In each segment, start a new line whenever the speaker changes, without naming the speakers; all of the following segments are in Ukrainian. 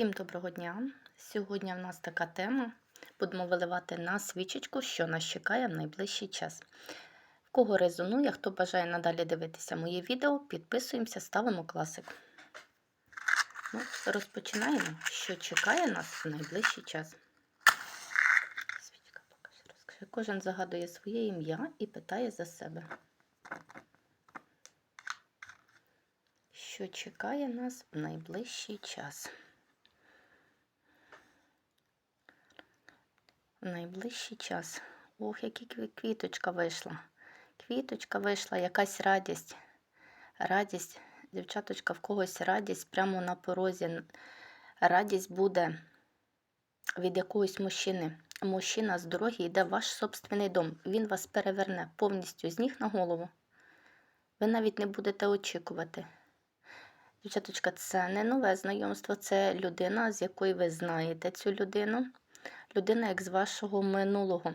Всім доброго дня! Сьогодні в нас така тема. Будемо виливати на свічечку, що нас чекає в найближчий час. В кого резонує, хто бажає надалі дивитися моє відео, підписуємося, ставимо класик. Ну, розпочинаємо, що чекає нас в найближчий час. Свічка покажи, розкажи. Кожен загадує своє ім'я і питає за себе. Що чекає нас в найближчий час? Найближчий час. Ох, яка квіточка вийшла. Квіточка вийшла, якась радість. Радість, дівчаточка, в когось радість прямо на порозі. Радість буде від якогось мужчини. Мужчина з дороги йде в ваш собственний дом. Він вас переверне повністю з ніг на голову. Ви навіть не будете очікувати. Дівчаточка, це не нове знайомство, це людина, з якої ви знаєте цю людину. Людина як з вашого минулого.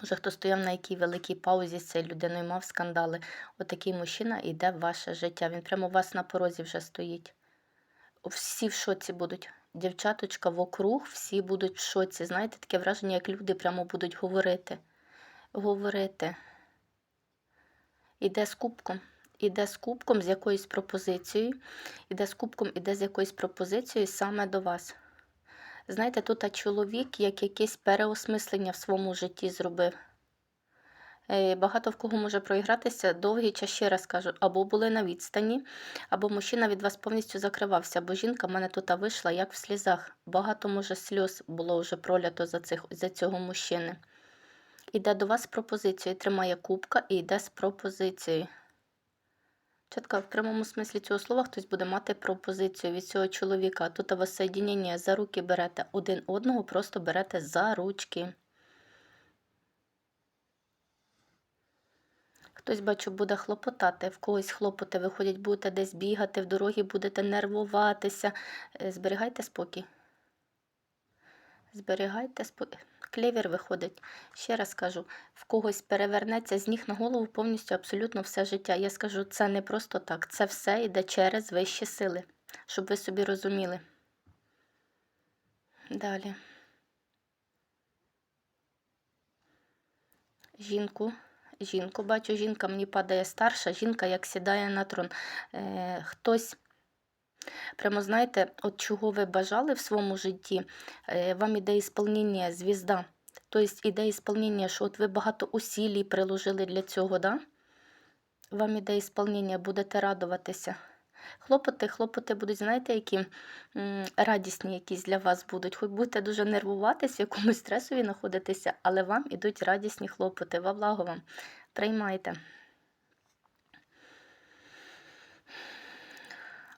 Може, хто стояв на якій великій паузі з цією людиною, мав скандали. Отакий мужчина йде в ваше життя. Він прямо у вас на порозі вже стоїть. Всі в шоці будуть. Дівчаточка вокруг, всі будуть в шоці. Знаєте, таке враження, як люди прямо будуть говорити. Говорити. Іде з кубком. Іде з кубком з якоюсь пропозицією. Іде з кубком, іде з якоюсь пропозицією саме до вас. Знаєте, тут чоловік як якесь переосмислення в своєму житті зробив. Е, Багато в кого може проігратися довгий час, ще раз кажу, або були на відстані, або мужчина від вас повністю закривався, бо жінка в мене тут вийшла як в слізах. Багато, може, сльоз було вже пролято за, цих, за цього мужчини. Іде до вас з пропозицією, тримає кубка і йде з пропозицією. Чітко, в прямому смислі цього слова хтось буде мати пропозицію від цього чоловіка. Тут вас соєдінення за руки берете один одного, просто берете за ручки. Хтось, бачу, буде хлопотати, в когось хлопоти виходять, будете десь бігати, в дорогі будете нервуватися. Е, Зберігайте спокій. Зберігайте. Клевір виходить. Ще раз кажу, в когось перевернеться з ніг на голову повністю абсолютно все життя. Я скажу, це не просто так. Це все йде через вищі сили, щоб ви собі розуміли. Далі. Жінку. Жінку бачу, жінка мені падає старша, жінка як сідає на трон. Е, хтось. Прямо знаєте, от чого ви бажали в своєму житті, е, вам іде ісполнення, звізда. Тобто іде ісполнення, що от ви багато усілій приложили для цього, да? Вам іде ісполнення, будете радуватися. Хлопоти, хлопоти будуть, знаєте, які радісні якісь для вас будуть. Хоч будете дуже нервуватись, в якомусь стресові знаходитеся, але вам ідуть радісні хлопоти. Во благо вам. Приймайте.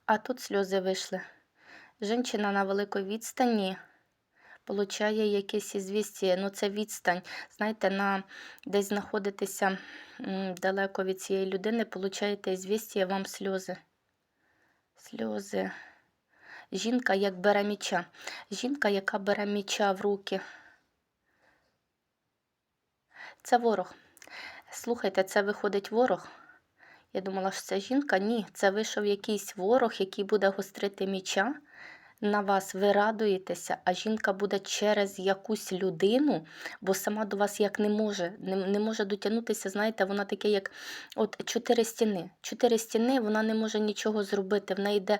А тут сльози вийшли. Жінка на великій відстані получає якесь ізвістя. Ну, це відстань. Знаєте, на десь знаходитеся далеко від цієї людини, получаєте ізвістя, вам сльози. Сльози. Жінка як бере міча. Жінка, яка бере міча в руки. Це ворог. Слухайте, це виходить ворог. Я думала, що це жінка. Ні, це вийшов якийсь ворог, який буде гострити міча на вас. Ви радуєтеся, а жінка буде через якусь людину, бо сама до вас як не може, не, не може дотягнутися. Знаєте, вона таке, як от чотири стіни. Чотири стіни, вона не може нічого зробити. В неї йде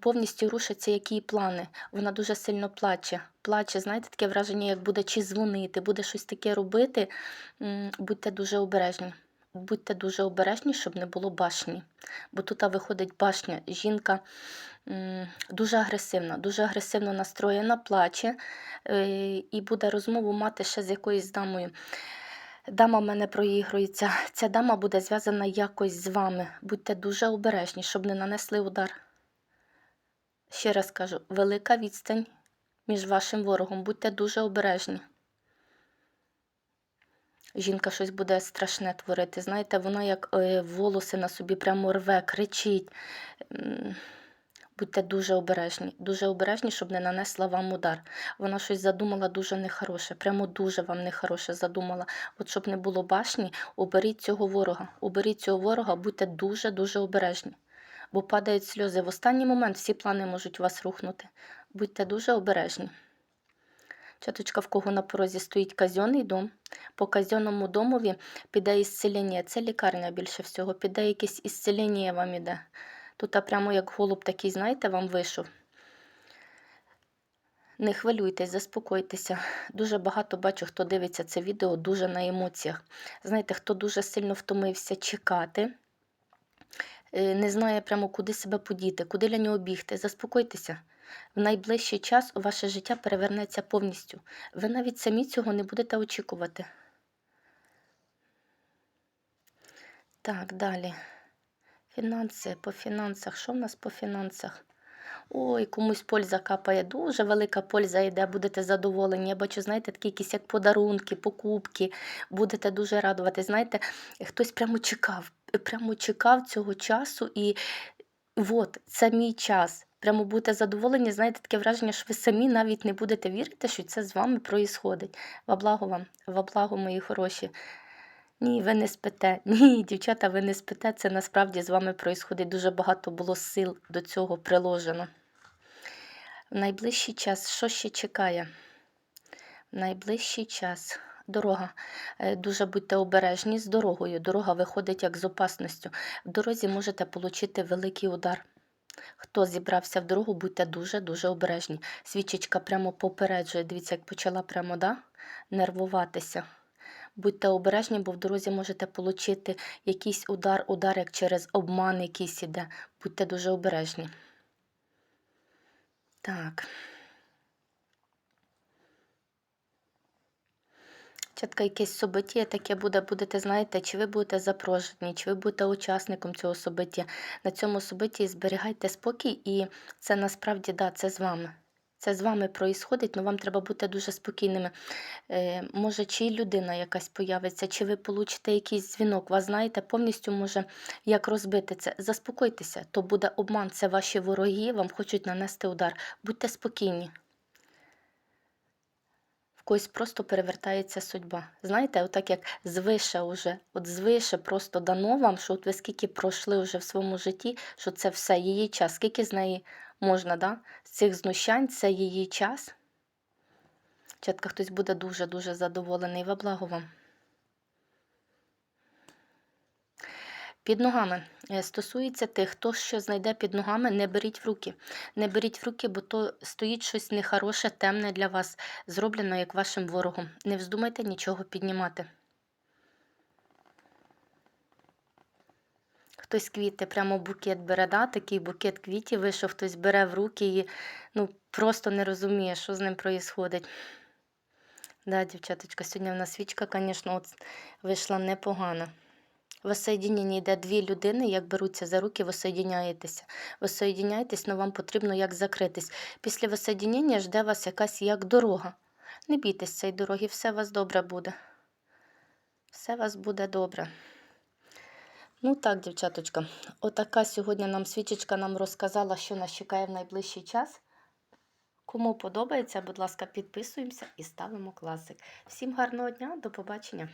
повністю рушаться які плани. Вона дуже сильно плаче. Плаче, знаєте, таке враження, як буде чи дзвонити, буде щось таке робити. Будьте дуже обережні. Будьте дуже обережні, щоб не було башні. Бо тут виходить башня. Жінка дуже агресивна, дуже агресивно настроєна, плаче і буде розмову мати ще з якоюсь дамою. Дама в мене проігрується. Ця дама буде зв'язана якось з вами. Будьте дуже обережні, щоб не нанесли удар. Ще раз кажу, велика відстань між вашим ворогом. Будьте дуже обережні. Жінка щось буде страшне творити. Знаєте, вона як е, волоси на собі прямо рве, кричить. Будьте дуже обережні, дуже обережні, щоб не нанесла вам удар. Вона щось задумала дуже нехороше, прямо дуже вам нехороше задумала. От щоб не було башні, оберіть цього ворога. Оберіть цього ворога, будьте дуже-дуже обережні. бо падають сльози. В останній момент всі плани можуть вас рухнути. Будьте дуже обережні. Чаточка, в кого на порозі стоїть казенний дом. По казенному домові піде ісцелення. Це лікарня більше всього. Піде якесь ісцелення вам іде. Тут а прямо як голуб такий, знаєте, вам вийшов. Не хвилюйтесь, заспокойтеся. Дуже багато бачу, хто дивиться це відео дуже на емоціях. Знаєте, хто дуже сильно втомився чекати, е, не знає прямо, куди себе подіти, куди для нього бігти. Заспокойтеся. В найближчий час ваше життя перевернеться повністю. Ви навіть самі цього не будете очікувати. Так, далі. Фінанси по фінансах. Що в нас по фінансах? Ой, комусь польза капає. Дуже велика польза йде, будете задоволені. Я бачу, знаєте, такі якісь як подарунки, покупки. Будете дуже радувати. Знаєте, хтось прямо чекав, прямо чекав цього часу і от, це мій час. Прямо будете задоволені, знаєте, таке враження, що ви самі навіть не будете вірити, що це з вами проїсходить. Во благо вам, во благо, мої хороші. Ні, ви не спите. Ні, дівчата, ви не спите. Це насправді з вами проїсходить. Дуже багато було сил до цього приложено. В найближчий час, що ще чекає? В найближчий час. Дорога. Е, Дуже будьте обережні з дорогою. Дорога виходить як з опасністю. В дорозі можете отримати великий удар. Хто зібрався в дорогу, будьте дуже-дуже обережні. Свічечка прямо попереджує. Дивіться, як почала прямо да? нервуватися. Будьте обережні, бо в дорозі можете отримати якийсь удар, удар, як через обман якийсь іде. Будьте дуже обережні. Так. Чатка якесь собиття таке буде, будете, знаєте, чи ви будете запрошені, чи ви будете учасником цього собиття. На цьому собитті зберігайте спокій, і це насправді, да, це з вами. Це з вами проїсходить, але вам треба бути дуже спокійними. Е, може, чи людина якась появиться, чи ви получите якийсь дзвінок. Вас знаєте, повністю може як розбити це. Заспокойтеся, то буде обман, це ваші вороги, вам хочуть нанести удар. Будьте спокійні. Когось просто перевертається судьба. Знаєте, отак як звише уже, от звише просто дано вам, що от ви скільки пройшли вже в своєму житті, що це все її час, скільки з неї можна, да? з цих знущань це її час. Чатка хтось буде дуже-дуже задоволений. Во благо вам. Під ногами. Е, Стосується тих, хто що знайде під ногами, не беріть в руки. Не беріть в руки, бо то стоїть щось нехороше, темне для вас, зроблено як вашим ворогом. Не вздумайте нічого піднімати. Хтось квіти, прямо букет бере, да? такий букет квітів вийшов, хтось бере в руки і ну, просто не розуміє, що з ним відбувається. Да, дівчаточка, сьогодні в нас свічка, звісно, вийшла непогана. Воссоєдінення йде дві людини, як беруться за руки, ви соєдиняєтеся. Але вам потрібно як закритись. Після воссоєдінення жде вас якась як дорога. Не бійтесь цієї дороги, все у вас добре буде. Все у вас буде добре. Ну так, дівчаточка, отака сьогодні нам свічечка нам розказала, що нас чекає в найближчий час. Кому подобається, будь ласка, підписуємося і ставимо класик. Всім гарного дня, до побачення!